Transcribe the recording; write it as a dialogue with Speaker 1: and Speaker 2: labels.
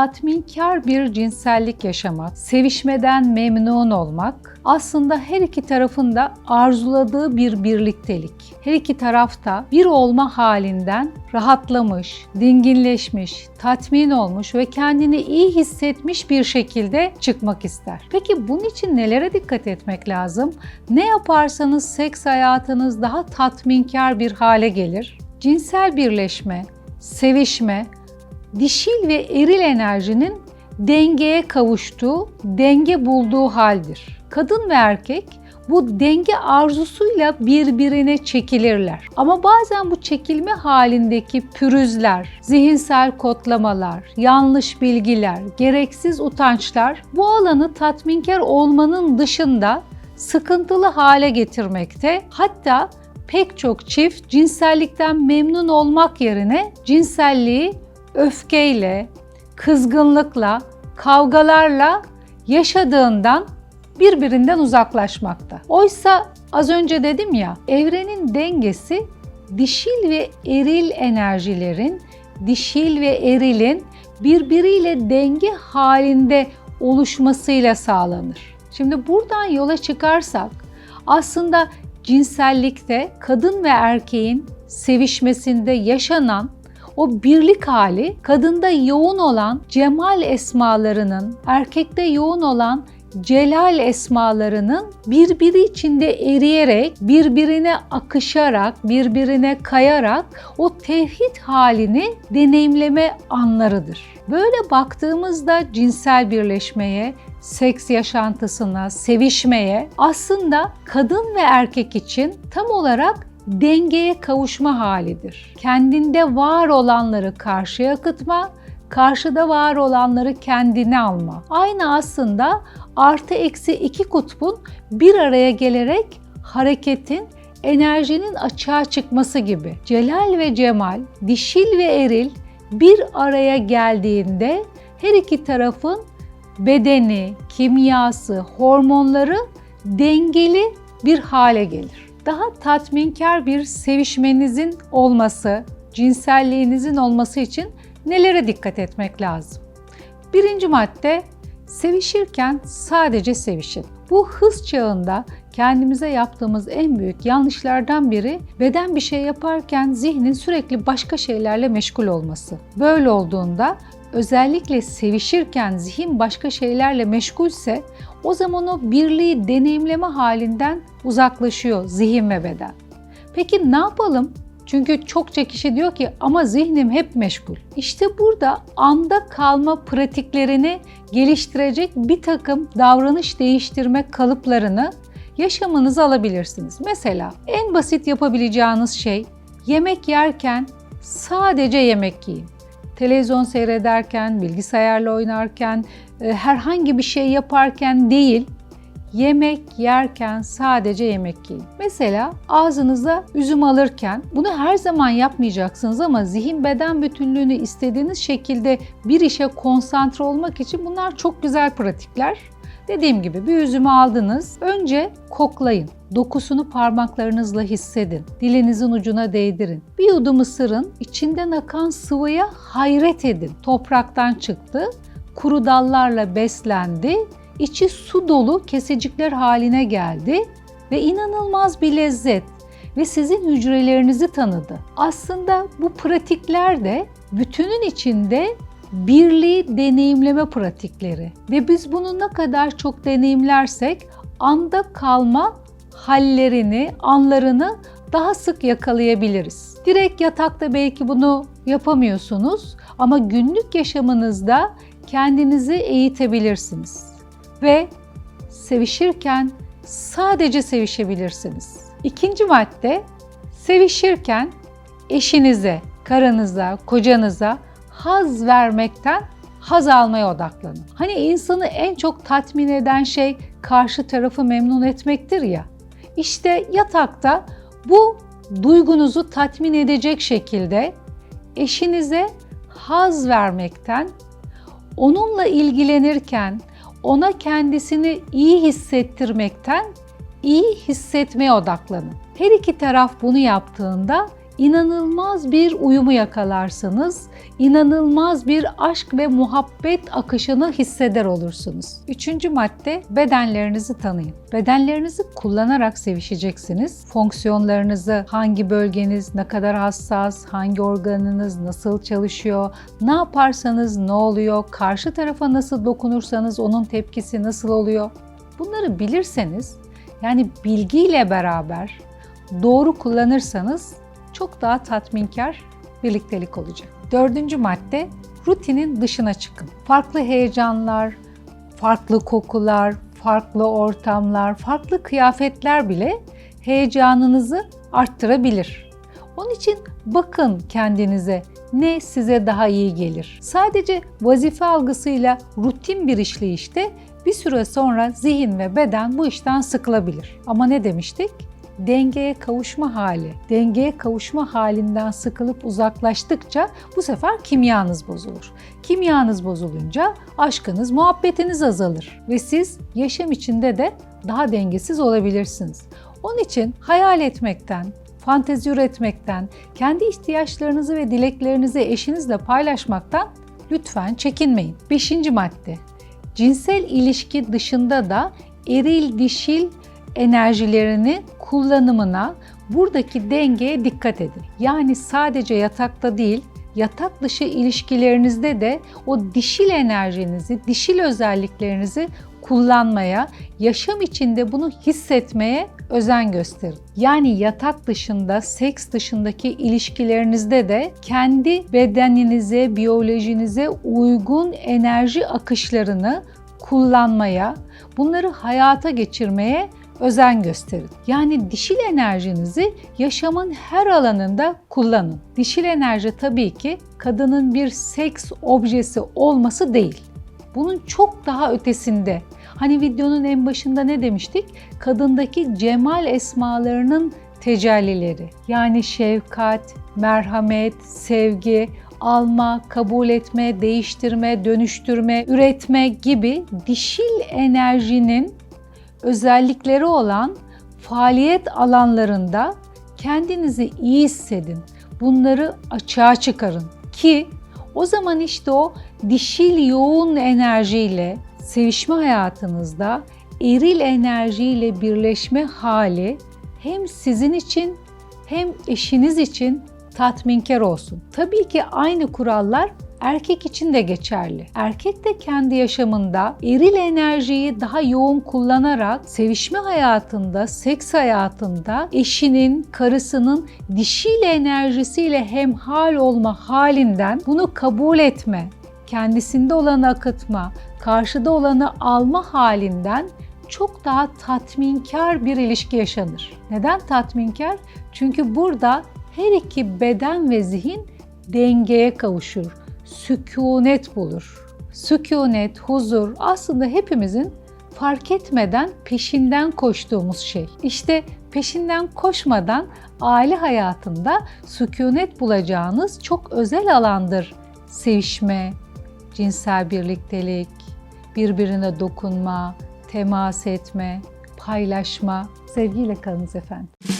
Speaker 1: tatminkar bir cinsellik yaşamak, sevişmeden memnun olmak aslında her iki tarafın da arzuladığı bir birliktelik. Her iki tarafta bir olma halinden rahatlamış, dinginleşmiş, tatmin olmuş ve kendini iyi hissetmiş bir şekilde çıkmak ister. Peki bunun için nelere dikkat etmek lazım? Ne yaparsanız seks hayatınız daha tatminkar bir hale gelir. Cinsel birleşme, sevişme, dişil ve eril enerjinin dengeye kavuştuğu, denge bulduğu haldir. Kadın ve erkek bu denge arzusuyla birbirine çekilirler. Ama bazen bu çekilme halindeki pürüzler, zihinsel kodlamalar, yanlış bilgiler, gereksiz utançlar bu alanı tatminkar olmanın dışında sıkıntılı hale getirmekte. Hatta pek çok çift cinsellikten memnun olmak yerine cinselliği öfkeyle, kızgınlıkla, kavgalarla yaşadığından birbirinden uzaklaşmakta. Oysa az önce dedim ya, evrenin dengesi dişil ve eril enerjilerin, dişil ve erilin birbiriyle denge halinde oluşmasıyla sağlanır. Şimdi buradan yola çıkarsak aslında cinsellikte kadın ve erkeğin sevişmesinde yaşanan o birlik hali kadında yoğun olan cemal esmalarının, erkekte yoğun olan celal esmalarının birbiri içinde eriyerek, birbirine akışarak, birbirine kayarak o tevhid halini deneyimleme anlarıdır. Böyle baktığımızda cinsel birleşmeye, seks yaşantısına, sevişmeye aslında kadın ve erkek için tam olarak dengeye kavuşma halidir. Kendinde var olanları karşıya akıtma, karşıda var olanları kendine alma. Aynı aslında artı eksi iki kutbun bir araya gelerek hareketin, enerjinin açığa çıkması gibi. Celal ve cemal, dişil ve eril bir araya geldiğinde her iki tarafın bedeni, kimyası, hormonları dengeli bir hale gelir. Daha tatminkar bir sevişmenizin olması, cinselliğinizin olması için nelere dikkat etmek lazım? Birinci madde sevişirken sadece sevişin. Bu hız çağında kendimize yaptığımız en büyük yanlışlardan biri beden bir şey yaparken zihnin sürekli başka şeylerle meşgul olması. Böyle olduğunda özellikle sevişirken zihin başka şeylerle meşgulse o zaman o birliği deneyimleme halinden uzaklaşıyor zihin ve beden. Peki ne yapalım? Çünkü çokça kişi diyor ki ama zihnim hep meşgul. İşte burada anda kalma pratiklerini geliştirecek bir takım davranış değiştirme kalıplarını yaşamınıza alabilirsiniz. Mesela en basit yapabileceğiniz şey yemek yerken sadece yemek yiyin. Televizyon seyrederken, bilgisayarla oynarken, e, herhangi bir şey yaparken değil, yemek yerken sadece yemek yiyin. Mesela ağzınıza üzüm alırken bunu her zaman yapmayacaksınız ama zihin beden bütünlüğünü istediğiniz şekilde bir işe konsantre olmak için bunlar çok güzel pratikler. Dediğim gibi bir üzümü aldınız. Önce koklayın. Dokusunu parmaklarınızla hissedin. Dilinizin ucuna değdirin. Bir yudum ısırın. İçinden akan sıvıya hayret edin. Topraktan çıktı. Kuru dallarla beslendi. İçi su dolu kesecikler haline geldi ve inanılmaz bir lezzet ve sizin hücrelerinizi tanıdı. Aslında bu pratikler de bütünün içinde birliği deneyimleme pratikleri ve biz bunu ne kadar çok deneyimlersek anda kalma hallerini, anlarını daha sık yakalayabiliriz. Direkt yatakta belki bunu yapamıyorsunuz ama günlük yaşamınızda kendinizi eğitebilirsiniz. Ve sevişirken sadece sevişebilirsiniz. İkinci madde sevişirken eşinize, karınıza, kocanıza haz vermekten haz almaya odaklanın. Hani insanı en çok tatmin eden şey karşı tarafı memnun etmektir ya. İşte yatakta bu duygunuzu tatmin edecek şekilde eşinize haz vermekten, onunla ilgilenirken ona kendisini iyi hissettirmekten iyi hissetmeye odaklanın. Her iki taraf bunu yaptığında inanılmaz bir uyumu yakalarsınız. inanılmaz bir aşk ve muhabbet akışını hisseder olursunuz. Üçüncü madde bedenlerinizi tanıyın. Bedenlerinizi kullanarak sevişeceksiniz. Fonksiyonlarınızı, hangi bölgeniz ne kadar hassas, hangi organınız nasıl çalışıyor, ne yaparsanız ne oluyor, karşı tarafa nasıl dokunursanız onun tepkisi nasıl oluyor. Bunları bilirseniz yani bilgiyle beraber doğru kullanırsanız çok daha tatminkar birliktelik olacak. Dördüncü madde rutinin dışına çıkın. Farklı heyecanlar, farklı kokular, farklı ortamlar, farklı kıyafetler bile heyecanınızı arttırabilir. Onun için bakın kendinize ne size daha iyi gelir. Sadece vazife algısıyla rutin bir işleyişte bir süre sonra zihin ve beden bu işten sıkılabilir. Ama ne demiştik? Dengeye kavuşma hali. Dengeye kavuşma halinden sıkılıp uzaklaştıkça bu sefer kimyanız bozulur. Kimyanız bozulunca aşkınız, muhabbetiniz azalır ve siz yaşam içinde de daha dengesiz olabilirsiniz. Onun için hayal etmekten, fantezi üretmekten, kendi ihtiyaçlarınızı ve dileklerinizi eşinizle paylaşmaktan lütfen çekinmeyin. Beşinci madde. Cinsel ilişki dışında da eril dişil enerjilerini kullanımına, buradaki dengeye dikkat edin. Yani sadece yatakta değil, yatak dışı ilişkilerinizde de o dişil enerjinizi, dişil özelliklerinizi kullanmaya, yaşam içinde bunu hissetmeye özen gösterin. Yani yatak dışında, seks dışındaki ilişkilerinizde de kendi bedeninize, biyolojinize uygun enerji akışlarını kullanmaya, bunları hayata geçirmeye özen gösterin. Yani dişil enerjinizi yaşamın her alanında kullanın. Dişil enerji tabii ki kadının bir seks objesi olması değil. Bunun çok daha ötesinde. Hani videonun en başında ne demiştik? Kadındaki cemal esmalarının tecellileri. Yani şefkat, merhamet, sevgi, alma, kabul etme, değiştirme, dönüştürme, üretme gibi dişil enerjinin özellikleri olan faaliyet alanlarında kendinizi iyi hissedin. Bunları açığa çıkarın ki o zaman işte o dişil yoğun enerjiyle sevişme hayatınızda eril enerjiyle birleşme hali hem sizin için hem eşiniz için tatminkar olsun. Tabii ki aynı kurallar erkek için de geçerli. Erkek de kendi yaşamında eril enerjiyi daha yoğun kullanarak sevişme hayatında, seks hayatında eşinin, karısının dişil enerjisiyle hemhal olma halinden bunu kabul etme, kendisinde olanı akıtma, karşıda olanı alma halinden çok daha tatminkar bir ilişki yaşanır. Neden tatminkar? Çünkü burada her iki beden ve zihin dengeye kavuşur sükunet bulur. Sükunet, huzur aslında hepimizin fark etmeden peşinden koştuğumuz şey. İşte peşinden koşmadan aile hayatında sükunet bulacağınız çok özel alandır. Sevişme, cinsel birliktelik, birbirine dokunma, temas etme, paylaşma. Sevgiyle kalınız efendim.